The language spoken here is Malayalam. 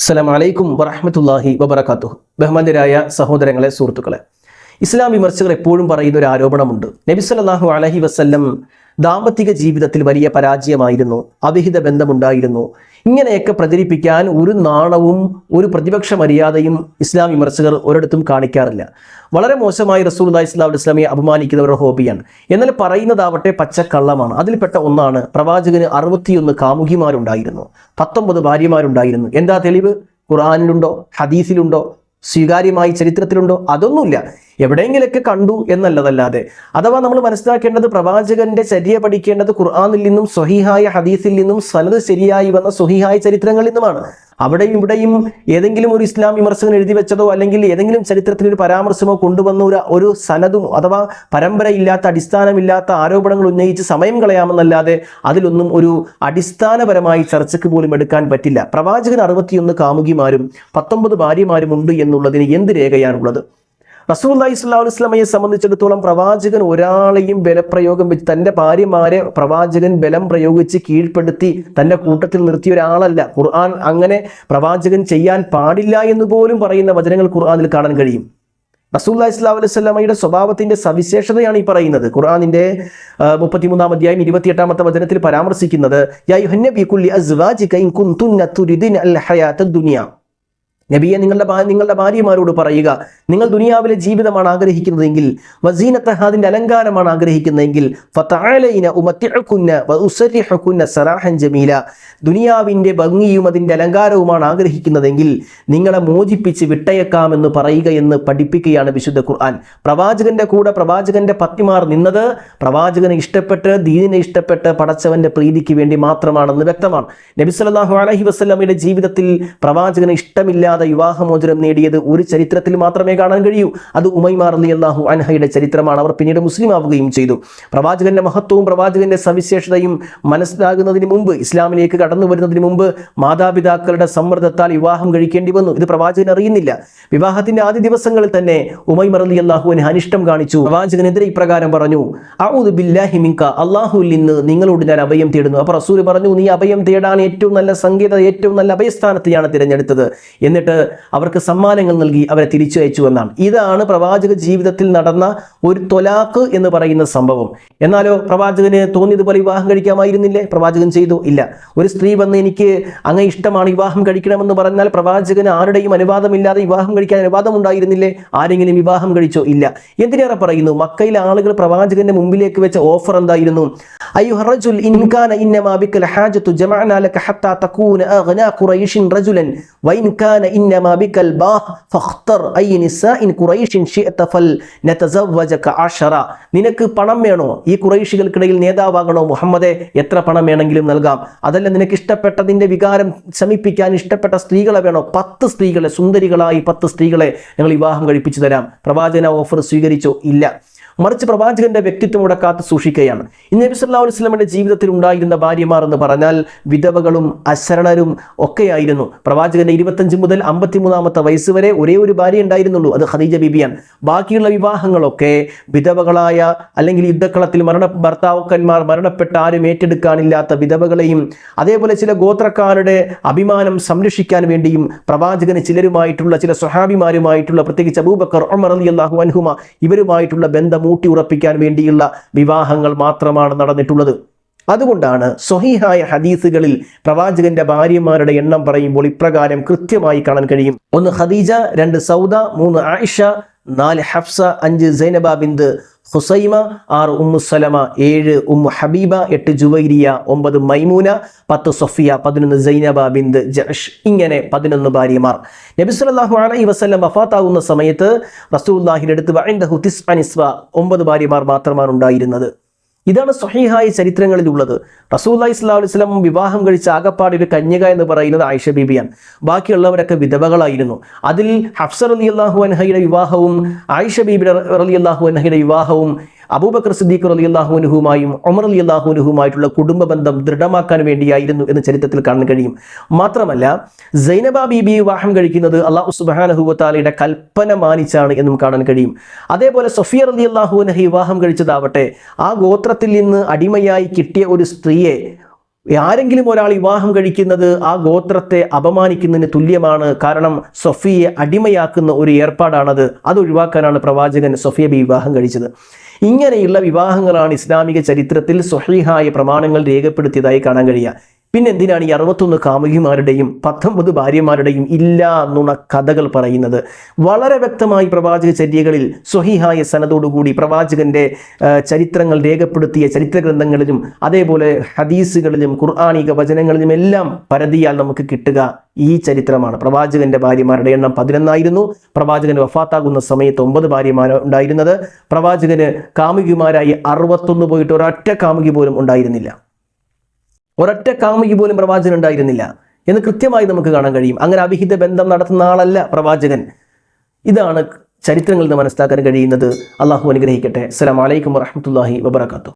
അസ്സലാം വലൈക്കും വറഹമത്തല്ലാഹി വബർക്കാത്തു ബഹ്മാന്യരായ സഹോദരങ്ങളെ സുഹൃത്തുക്കളെ. ഇസ്ലാം വിമർശകർ എപ്പോഴും പറയുന്ന ഒരു ആരോപണമുണ്ട്. നബി സല്ലല്ലാഹു അലഹി വസ്ല്ലം ദാമ്പത്തിക ജീവിതത്തിൽ വലിയ പരാജയമായിരുന്നു. അവിഹിത ബന്ധമുണ്ടായിരുന്നു. ഇങ്ങനെയൊക്കെ പ്രചരിപ്പിക്കാൻ ഒരു നാണവും ഒരു പ്രതിപക്ഷ മര്യാദയും ഇസ്ലാം വിമർശകർ ഒരിടത്തും കാണിക്കാറില്ല. വളരെ മോശമായി റസൂൽ ഇസ്ലാം ഇസ്ലാമിയെ അപമാനിക്കുന്നവരുടെ ഹോബിയാണ്. എന്നാൽ പറയുന്നതാവട്ടെ പച്ചക്കള്ളമാണ്. അതിൽപ്പെട്ട ഒന്നാണ് പ്രവാചകന് അറുപത്തിയൊന്ന് കാമുകിമാരുണ്ടായിരുന്നു. പത്തൊമ്പത് ഭാര്യമാരുണ്ടായിരുന്നു. എന്താ തെളിവ്? ഖുർആാനിലുണ്ടോ? ഹദീസിലുണ്ടോ? സ്വീകാര്യമായി ചരിത്രത്തിലുണ്ടോ? അതൊന്നുമില്ല. എവിടെയെങ്കിലൊക്കെ കണ്ടു എന്നല്ലതല്ലാതെ. അഥവാ നമ്മൾ മനസ്സിലാക്കേണ്ടത് പ്രവാചകന്റെ ചര്യ പഠിക്കേണ്ടത് ഖുർആാനിൽ നിന്നും സ്വഹിഹായ ഹദീസിൽ നിന്നും സനത് ശരിയായി വന്ന സ്വഹിഹായ ചരിത്രങ്ങളിൽ നിന്നുമാണ്. അവിടെയും ഇവിടെയും ഏതെങ്കിലും ഒരു ഇസ്ലാം വിമർശകൻ എഴുതി വെച്ചതോ അല്ലെങ്കിൽ ഏതെങ്കിലും ചരിത്രത്തിൽ ഒരു പരാമർശമോ കൊണ്ടുവന്ന ഒരു ഒരു സനതും അഥവാ പരമ്പരയില്ലാത്ത അടിസ്ഥാനമില്ലാത്ത ആരോപണങ്ങൾ ഉന്നയിച്ച് സമയം കളയാമെന്നല്ലാതെ അതിലൊന്നും ഒരു അടിസ്ഥാനപരമായി ചർച്ചയ്ക്ക് പോലും എടുക്കാൻ പറ്റില്ല. പ്രവാചകൻ അറുപത്തിയൊന്ന് കാമുകിമാരും പത്തൊമ്പത് ഭാര്യമാരും ഉണ്ട് എന്നുള്ളതിന് എന്ത് രേഖയാണുള്ളത്? റസൂല്ലായി സ്വല്ലാ വസ്ലമയെ സംബന്ധിച്ചിടത്തോളം പ്രവാചകൻ ഒരാളെയും ബലപ്രയോഗം വെച്ച് തന്റെ ഭാര്യമാരെ പ്രവാചകൻ ബലം പ്രയോഗിച്ച് കീഴ്പ്പെടുത്തി തന്റെ കൂട്ടത്തിൽ നിർത്തിയ ഒരാളല്ല. ഖുർആൻ അങ്ങനെ പ്രവാചകൻ ചെയ്യാൻ പാടില്ല എന്ന് പോലും പറയുന്ന വചനങ്ങൾ ഖുർആനിൽ കാണാൻ കഴിയും. റസൂല്ലാ ഇസ്ലാം അലൈഹി സ്വലമയുടെ സ്വഭാവത്തിന്റെ സവിശേഷതയാണ് ഈ പറയുന്നത്. ഖുർആാനിന്റെ മുപ്പത്തിമൂന്നാം അധ്യായം ഇരുപത്തിയെട്ടാമത്തെ വചനത്തിൽ പരാമർശിക്കുന്നത് അൽ ദുനിയ. നബിയെ നിങ്ങളുടെ നിങ്ങളുടെ ഭാര്യമാരോട് പറയുക. നിങ്ങൾ ദുനിയാവിലെ ജീവിതമാണ് ആഗ്രഹിക്കുന്നതെങ്കിൽ വസീനത്തഹാദിന്റെ അലങ്കാരമാണ് ആഗ്രഹിക്കുന്നതെങ്കിൽ വഉസരിഹകുന്ന സറാഹൻ ജമീല. ദുനിയാവിന്റെ ഭംഗിയും അതിന്റെ അലങ്കാരവുമാണ് ആഗ്രഹിക്കുന്നതെങ്കിൽ നിങ്ങളെ മോചിപ്പിച്ച് വിട്ടയക്കാമെന്ന് പറയുക എന്ന് പഠിപ്പിക്കുകയാണ് വിശുദ്ധ ഖുർആൻ. പ്രവാചകന്റെ കൂടെ പ്രവാചകന്റെ പത്നിമാർ നിന്നത് പ്രവാചകനെ ഇഷ്ടപ്പെട്ട് ദീനിനെ ഇഷ്ടപ്പെട്ട് പടച്ചവന്റെ പ്രീതിക്ക് വേണ്ടി മാത്രമാണെന്ന് വ്യക്തമാണ്. നബി സല്ലല്ലാഹു അലൈഹി വസല്ലമയുടെ ജീവിതത്തിൽ പ്രവാചകന് ഇഷ്ടമില്ലാതെ വിവാഹമോചനം നേടിയത് ഒരു ചരിത്രത്തിൽ മാത്രമേ കാണാൻ കഴിയൂ. അത് ഉമൈമാർ അലി അള്ളാഹു അൻഹയുടെ ചരിത്രമാണ്. അവർ പിന്നീട് മുസ്ലിം ആവുകയും ചെയ്തു. പ്രവാചകന്റെ മഹത്വവും പ്രവാചകന്റെ സവിശേഷതയും മനസ്സിലാകുന്നതിന് മുമ്പ് ഇസ്ലാമിലേക്ക് കടന്നു വരുന്നതിന് മുമ്പ് മാതാപിതാക്കളുടെ സമ്മർദ്ദത്താൽ വിവാഹം കഴിക്കേണ്ടി വന്നു. ഇത് പ്രവാചകൻ അറിയുന്നില്ല. വിവാഹത്തിന്റെ ആദ്യ ദിവസങ്ങളിൽ തന്നെ ഉമൈമർ അലി അള്ളാഹുവിന് അനിഷ്ടം കാണിച്ചു. പ്രവാചകനെതിരെ ഇപ്രകാരം പറഞ്ഞു ഔദു ബില്ലാഹി മിങ്ക നിന്ന് നിങ്ങളോട് ഞാൻ അഭയം തേടുന്നു. അപ്പോൾ റസൂൽ പറഞ്ഞു നീ അഭയം തേടാൻ ഏറ്റവും നല്ല സംഗീത ഏറ്റവും നല്ല അഭയസ്ഥാനത്തെയാണ് തിരഞ്ഞെടുത്തത്. എന്നിട്ട് അവർക്ക് സമ്മാനങ്ങൾ നൽകി അവരെ തിരിച്ചു അയച്ചു എന്നാണ്. ഇതാണ് പ്രവാചക ജീവിതത്തിൽ നടന്ന ഒരു തൊലാക്ക് എന്ന് പറയുന്ന സംഭവം. എന്നാലോ പ്രവാചകന് തോന്നിയതുപോലെ വിവാഹം കഴിക്കാമായിരുന്നില്ലേ? പ്രവാചകൻ ചെയ്തു ഇല്ല. ഒരു സ്ത്രീ വന്ന് എനിക്ക് അങ്ങ് ഇഷ്ടമാണ് വിവാഹം കഴിക്കണമെന്ന് പറഞ്ഞാൽ പ്രവാചകന് ആരുടെയും അനുവാദമില്ലാതെ വിവാഹം കഴിക്കാൻ അനുവാദം ഉണ്ടായിരുന്നില്ലേ ആരെങ്കിലും വിവാഹം കഴിച്ചോ? ഇല്ല. എന്തിനേറെ പറയുന്നു? മക്കയിലെ ആളുകൾ പ്രവാചകന്റെ മുമ്പിലേക്ക് വെച്ച ഓഫർ എന്തായിരുന്നു? ഇൻകാന ഇന്നമാ ശിഅത ഫൽ നിനക്ക് പണം വേണോ? ഈ ഖുറൈഷികൾക്കിടയിൽ നേതാവാകണോ? മുഹമ്മദെ എത്ര പണം വേണമെങ്കിലും നൽകാം. അതല്ല നിനക്ക് ഇഷ്ടപ്പെട്ടതിന്റെ വികാരം ശമിപ്പിക്കാൻ ഇഷ്ടപ്പെട്ട സ്ത്രീകളെ വേണോ? പത്ത് സ്ത്രീകളെ സുന്ദരികളായി പത്ത് സ്ത്രീകളെ ഞങ്ങൾ വിവാഹം കഴിപ്പിച്ചു തരാം. പ്രവാചന ഓഫർ സ്വീകരിച്ചോ? ഇല്ല. മറിച്ച് പ്രവാചകന്റെ വ്യക്തിത്വം ഇവിടെ കാത്തു സൂക്ഷിക്കുകയാണ്. ഇന്ന് നബി സല്ലാ അലൈഹി വസല്ലമയുടെ ജീവിതത്തിൽ ഉണ്ടായിരുന്ന ഭാര്യമാർ എന്ന് പറഞ്ഞാൽ വിധവകളും അശരണരും ഒക്കെയായിരുന്നു. പ്രവാചകന്റെ ഇരുപത്തഞ്ച് മുതൽ അമ്പത്തിമൂന്നാമത്തെ വയസ്സ് വരെ ഒരേ ഒരു ഭാര്യ ഉണ്ടായിരുന്നുള്ളൂ. അത് ഖദീജ ബിബിയാണ്. ബാക്കിയുള്ള വിവാഹങ്ങളൊക്കെ വിധവകളായ അല്ലെങ്കിൽ യുദ്ധക്കളത്തിൽ മരണ ഭർത്താവുക്കന്മാർ മരണപ്പെട്ട ആരും ഏറ്റെടുക്കാനില്ലാത്ത വിധവകളെയും അതേപോലെ ചില ഗോത്രക്കാരുടെ അഭിമാനം സംരക്ഷിക്കാൻ വേണ്ടിയും പ്രവാചകന് ചിലരുമായിട്ടുള്ള ചില സ്വഹാബിമാരുമായിട്ടുള്ള പ്രത്യേകിച്ച് അബൂബക്കർ ഉമർ അലി അള്ളാഹു അൻഹുമ ഇവരുമായിട്ടുള്ള ബന്ധം ഊട്ടി ഉറപ്പിക്കാൻ വേണ്ടിയുള്ള വിവാഹങ്ങൾ മാത്രമാണ് നടന്നിട്ടുള്ളത്. അതുകൊണ്ടാണ് സ്വഹീഹായ ഹദീസുകളിൽ പ്രവാചകന്റെ ഭാര്യമാരുടെ എണ്ണം പറയുമ്പോൾ ഇപ്രകാരം കൃത്യമായി കാണാൻ കഴിയും. ഒന്ന് ഖദീജ രണ്ട് സൗദ മൂന്ന് ആയിഷ നാല് ഹഫ്സ അഞ്ച് സൈനബ ബിന്ദ് ഹുസൈമ ആറ് ഉമ്മു സലമ ഏഴ് ഉമ്മു ഹബീബ എട്ട് ജുവൈരിയ ഒമ്പത് മൈമൂന പത്ത് സൊഫിയ പതിനൊന്ന് സൈനബ ബിന്ദ് ജഷ് ഇങ്ങനെ പതിനൊന്ന് ഭാര്യമാർ. നബി സല്ലല്ലാഹു അലൈഹി വസല്ലം വഫാത്താകുന്ന സമയത്ത് റസൂലുള്ളാഹിന്റെ അടുത്ത് അനിസ്വ ഒമ്പത് ഭാര്യമാർ മാത്രമാണ് ഉണ്ടായിരുന്നത്. ഇതാണ് സ്വഹീഹായ ചരിത്രങ്ങളിലുള്ളത്. റസൂല്ലായി സ്വലാ അലൈഹി സ്വലം വിവാഹം കഴിച്ച ആകപ്പാട് ഒരു കന്യക എന്ന് പറയുന്നത് ആയിഷ ബീബിയാണ്. ബാക്കിയുള്ളവരൊക്കെ വിധവകളായിരുന്നു. അതിൽ ഹഫ്സർ അലി അള്ളാഹു അൻഹയുടെ വിവാഹവും ആയിഷ ബീബി അലി അള്ളാഹു അൻഹയുടെ വിവാഹവും അബൂബക്കർ സിദ്ദീഖ് അലി അള്ളാഹുനുഹുമായും ഒമർ അലി അള്ളാഹുനുഹുമായിട്ടുള്ള കുടുംബ ബന്ധം ദൃഢമാക്കാൻ വേണ്ടിയായിരുന്നു എന്ന് ചരിത്രത്തിൽ കാണാൻ കഴിയും. മാത്രമല്ല സൈനബ ബീബി വിവാഹം കഴിക്കുന്നത് അള്ളാഹു സുബാനഹുവത്താലയുടെ കൽപ്പന മാനിച്ചാണ് എന്നും കാണാൻ കഴിയും. അതേപോലെ സഫിയർ അലി അള്ളാഹുവിനെ വിവാഹം കഴിച്ചതാവട്ടെ ആ ഗോത്രത്തിൽ നിന്ന് അടിമയായി കിട്ടിയ ഒരു സ്ത്രീയെ ആരെങ്കിലും ഒരാൾ വിവാഹം കഴിക്കുന്നത് ആ ഗോത്രത്തെ അപമാനിക്കുന്നതിന് തുല്യമാണ്. കാരണം സൊഫിയെ അടിമയാക്കുന്ന ഒരു ഏർപ്പാടാണത്. അത് ഒഴിവാക്കാനാണ് പ്രവാചകൻ സൊഫിയ ബി വിവാഹം കഴിച്ചത്. ഇങ്ങനെയുള്ള വിവാഹങ്ങളാണ് ഇസ്ലാമിക ചരിത്രത്തിൽ സ്വഹീഹായ പ്രമാണങ്ങൾ രേഖപ്പെടുത്തിയതായി കാണാൻ കഴിയുക. പിന്നെ എന്തിനാണ് ഈ അറുപത്തൊന്ന് കാമുകിമാരുടെയും പത്തൊമ്പത് ഭാര്യമാരുടെയും ഇല്ല നുണ കഥകൾ പറയുന്നത്? വളരെ വ്യക്തമായി പ്രവാചക ചര്യകളിൽ സ്വഹിഹായ സനതോടുകൂടി പ്രവാചകന്റെ ചരിത്രങ്ങൾ രേഖപ്പെടുത്തിയ ചരിത്ര ഗ്രന്ഥങ്ങളിലും അതേപോലെ ഹദീസുകളിലും ഖുർആാനിക വചനങ്ങളിലും എല്ലാം പരതിയാൽ നമുക്ക് കിട്ടുക ഈ ചരിത്രമാണ്. പ്രവാചകന്റെ ഭാര്യമാരുടെ എണ്ണം പതിനൊന്നായിരുന്നു. പ്രവാചകന് വഫാത്താകുന്ന സമയത്ത് ഒമ്പത് ഭാര്യമാർ ഉണ്ടായിരുന്നത്. പ്രവാചകന് കാമുകിമാരായി അറുപത്തൊന്ന് പോയിട്ട് ഒരൊറ്റ കാമുകി പോലും ഉണ്ടായിരുന്നില്ല. ഒരൊറ്റ കാമുകി പോലും പ്രവാചകൻ ഉണ്ടായിരുന്നില്ല എന്ന് കൃത്യമായി നമുക്ക് കാണാൻ കഴിയും. അങ്ങനെ അവിഹിത ബന്ധം നടത്തുന്ന ആളല്ല പ്രവാചകൻ. ഇതാണ് ചരിത്രങ്ങളിൽ നിന്ന് മനസ്സിലാക്കാൻ കഴിയുന്നത്. അള്ളാഹു അനുഗ്രഹിക്കട്ടെ. അസ്സലാമു അലൈക്കും വറഹ്മത്തുള്ളാഹി വബറകാതുഹു.